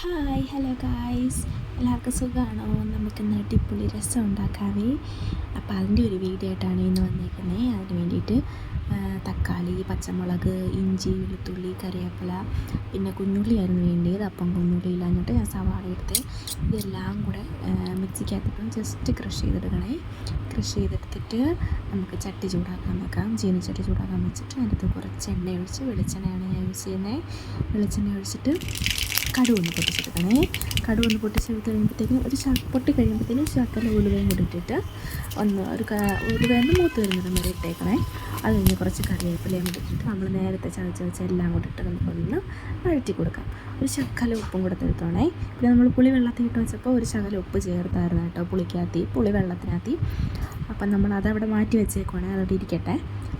Hi hello guys. എല്ലാവർക്കും സുഖമാണോ? നമുക്കിന്ന് അടിപൊളി രസം ഉണ്ടാക്കാവേ. അപ്പോൾ അതിന്റെ ഒരു വീഡിയോ ആയിട്ടാണ് ഇന്ന് വന്നേക്കുന്നത് അതിന് വേണ്ടിയിട്ട് തക്കാളി പച്ചമുളക് ഇഞ്ചി വെളുത്തുള്ളി കറിവേപ്പില പിന്നെ കുഞ്ഞുള്ളിയായിരുന്നു വേണ്ടിയത് അപ്പം കുഞ്ഞുള്ളി ഇല്ലാഞ്ഞിട്ട് ഞാൻ സവാള എടുത്ത് ഇതെല്ലാം കൂടെ മിക്സിക്കകത്തിട്ടും ജസ്റ്റ് ക്രഷ് ചെയ്തെടുക്കണേ. ക്രഷ് ചെയ്തെടുത്തിട്ട് നമുക്ക് ചട്ടി ചൂടാക്കാൻ വെക്കാം. ചീനച്ചട്ടി ചൂടാക്കാൻ വെച്ചിട്ട് അതിനകത്ത് കുറച്ച് എണ്ണ ഒഴിച്ച് വെളിച്ചെണ്ണയാണ് ഞാൻ യൂസ് ചെയ്യുന്നത് വെളിച്ചെണ്ണ ഒഴിച്ചിട്ട് കടുക് ഒന്ന് പൊട്ടിച്ചെടുക്കണേ. കടുക് പൊട്ടിച്ചെടുത്ത് കഴിയുമ്പോഴത്തേക്കും ഒരു ശ പൊട്ടി കഴിയുമ്പോഴത്തേക്കും ശക്കല ഉലുവയും കൂടി ഇട്ടിട്ട് ഒന്ന് ഒരു ഉലുവേന്റെ മൂത്ത് വരുന്നിടം വരെ ഇട്ടേക്കണേ. അത് കഴിഞ്ഞ് കുറച്ച് കറിവേപ്പിലയും കൂടി ഇട്ടിട്ട് നമ്മൾ നേരത്തെ ചതച്ച് വെച്ച എല്ലാം കൂടി ഇട്ട് നമുക്കൊന്ന് വഴറ്റി കൊടുക്കാം. ഒരു ശക്കല ഉപ്പും കൂടെ തീർത്തോണേ പിന്നെ നമ്മൾ പുളി വെള്ളത്തിൽ ഇട്ട് വെച്ചപ്പോൾ ഒരു ശകല ഉപ്പ് ചേർത്തായിരുന്നു കേട്ടോ പുളിക്കകത്തി പുളി വെള്ളത്തിനകത്തി അപ്പം നമ്മൾ അതവിടെ മാറ്റി വെച്ചേക്കുവാണേ. അതവിടെ ഇരിക്കട്ടെ.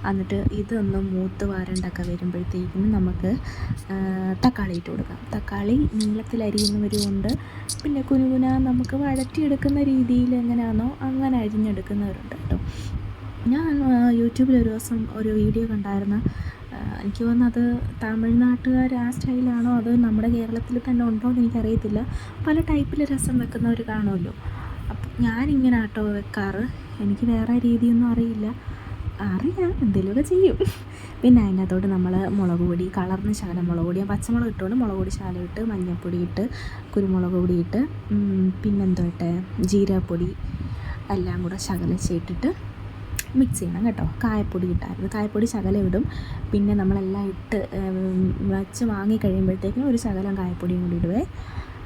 എന്നിട്ട് ഇതൊന്ന് മൂത്ത് വാരണ്ടൊക്കെ വരുമ്പോഴത്തേക്കും നമുക്ക് തക്കാളി ഇട്ട് കൊടുക്കാം. തക്കാളി നീളത്തിലരിയുന്നവരുമുണ്ട് പിന്നെ കുനുകുന നമുക്ക് വഴറ്റിയെടുക്കുന്ന രീതിയിൽ എങ്ങനെയാണോ അങ്ങനെ അരിഞ്ഞെടുക്കുന്നവരുണ്ട് കേട്ടോ. ഞാൻ യൂട്യൂബിൽ ഒരു ദിവസം ഒരു വീഡിയോ കണ്ടായിരുന്നു. എനിക്ക് തോന്നുന്നത് തമിഴ്നാട്ടുകാർ ആ സ്റ്റൈലാണോ അതോ നമ്മുടെ കേരളത്തിൽ തന്നെ ഉണ്ടോ എന്ന് എനിക്കറിയത്തില്ല. പല ടൈപ്പിൽ രസം വെക്കുന്നവർ കാണുമല്ലോ. അപ്പം ഞാനിങ്ങനെ ആട്ടോ വെക്കാറ്. എനിക്ക് വേറെ രീതിയൊന്നും അറിയില്ല. അറിയാം എന്തെങ്കിലുമൊക്കെ ചെയ്യും. പിന്നെ അതിനകത്തോട്ട് നമ്മൾ മുളക് പൊടി കളർന്ന് ശകലം മുളക് പൊടി പച്ചമുളക് ഇട്ടുകൊണ്ട് മുളക് പൊടി ശകലം ഇട്ട് മഞ്ഞൾപ്പൊടി ഇട്ട് കുരുമുളക് പൊടി ഇട്ട് പിന്നെന്തോ ഇട്ട് ജീരകപ്പൊടി എല്ലാം കൂടെ ശകലിച്ചിട്ടിട്ട് മിക്സ് ചെയ്യണം കേട്ടോ. കായപ്പൊടി ഇട്ടായിരുന്നു. കായപ്പൊടി ശകലം ഇടും പിന്നെ നമ്മളെല്ലാം ഇട്ട് വച്ച് വാങ്ങി കഴിയുമ്പോഴത്തേക്കും ഒരു ശകലം കായപ്പൊടിയും കൂടി ഇടുവേ.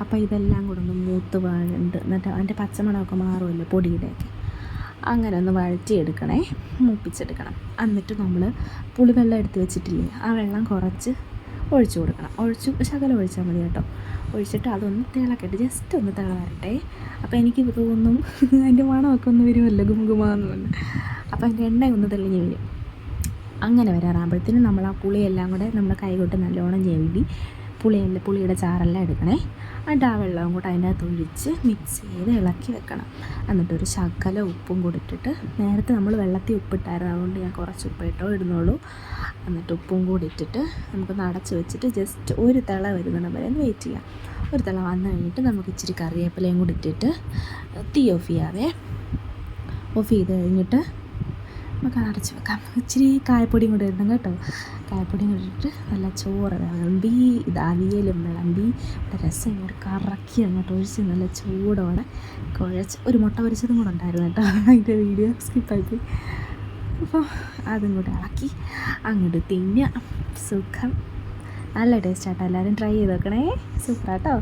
അപ്പോൾ ഇതെല്ലാം കൂടെ ഒന്ന് മൂത്ത് വാഴണ്ട് എന്നിട്ട് അതിന്റെ പച്ചമണമൊക്കെ മാറുമല്ലോ പൊടിയുടെയൊക്കെ. അങ്ങനെ ഒന്ന് വഴറ്റിയെടുക്കണേ. മൂപ്പിച്ചെടുക്കണം. എന്നിട്ട് നമ്മൾ പുളിവെള്ളം എടുത്ത് വെച്ചിട്ടില്ലേ ആ വെള്ളം കുറച്ച് ഒഴിച്ചു കൊടുക്കണം. ഒഴിച്ചു ശകലം ഒഴിച്ചാൽ മതി കേട്ടോ. ഒഴിച്ചിട്ട് അതൊന്ന് തിളക്കട്ടെ. ജസ്റ്റ് ഒന്ന് തിള വരട്ടെ അപ്പോൾ എനിക്ക് തോന്നും അതിന്റെ മണമൊക്കെ ഒന്ന് വരുമല്ലോ ഗുമുഗുമാന്ന് പറഞ്ഞു. അപ്പോൾ അതിന്റെ എണ്ണ ഒന്ന് തെളിഞ്ഞ് വരും അങ്ങനെ വരാറാകുമ്പോഴത്തേനും നമ്മൾ ആ പുളിയെല്ലാം കൂടെ നമ്മുടെ കൈ കൊണ്ട് നല്ലോണം ഞെവിടി പുളിയല്ല പുളിയുടെ ചാറെല്ലാം എടുക്കണേ. എന്നിട്ട് ആ വെള്ളവും കൂടെ അതിനകത്ത് ഒഴിച്ച് മിക്സ് ചെയ്ത് ഇളക്കി വെക്കണം. എന്നിട്ടൊരു ശകല ഉപ്പും കൂടിട്ടിട്ട് നേരത്തെ നമ്മൾ വെള്ളത്തിൽ ഉപ്പിട്ടായിരുന്നു. അതുകൊണ്ട് ഞാൻ കുറച്ച് ഉപ്പിട്ടോ ഇടുന്നുള്ളൂ. എന്നിട്ട് ഉപ്പും കൂടി ഇട്ടിട്ട് നമുക്ക് അടച്ച് വെച്ചിട്ട് ജസ്റ്റ് ഒരു തിള വരുന്നത് വരെ ഒന്ന് വെയിറ്റ് ചെയ്യാം. ഒരു തിള വന്നു കഴിഞ്ഞിട്ട് നമുക്ക് ഇച്ചിരി കറിവേപ്പിലയും കൂടി ഇട്ടിട്ട് തീ ഓഫ് ചെയ്യാവേ. ഓഫ് ചെയ്ത് കഴിഞ്ഞിട്ട് നമുക്ക് അടച്ച് വെക്കാം. ഇച്ചിരി കായപ്പൊടിയും കൂടെ ഇടണം കേട്ടോ. കായപ്പൊടിയും കൂടെ ഇട്ടിട്ട് നല്ല ചോറ് വിളമ്പി ഇത് അവിയലും വിളമ്പി രസം ഒരു കറക്കി അങ്ങോട്ട് ഒഴിച്ച് നല്ല ചൂടോടെ കുഴച്ച് ഒരു മുട്ട പൊരിച്ചതും കൂടെ ഉണ്ടായിരുന്നു കേട്ടോ. അതിന്റെ വീഡിയോ സ്കിപ്പാക്കി അപ്പോൾ അതും കൂടെ ഇളക്കി അങ്ങോട്ട് തിന്നുക സുഖം. നല്ല ടേസ്റ്റ് ആട്ടോ. എല്ലാവരും ട്രൈ ചെയ്ത് നോക്കണേ. സൂപ്പറാട്ടോ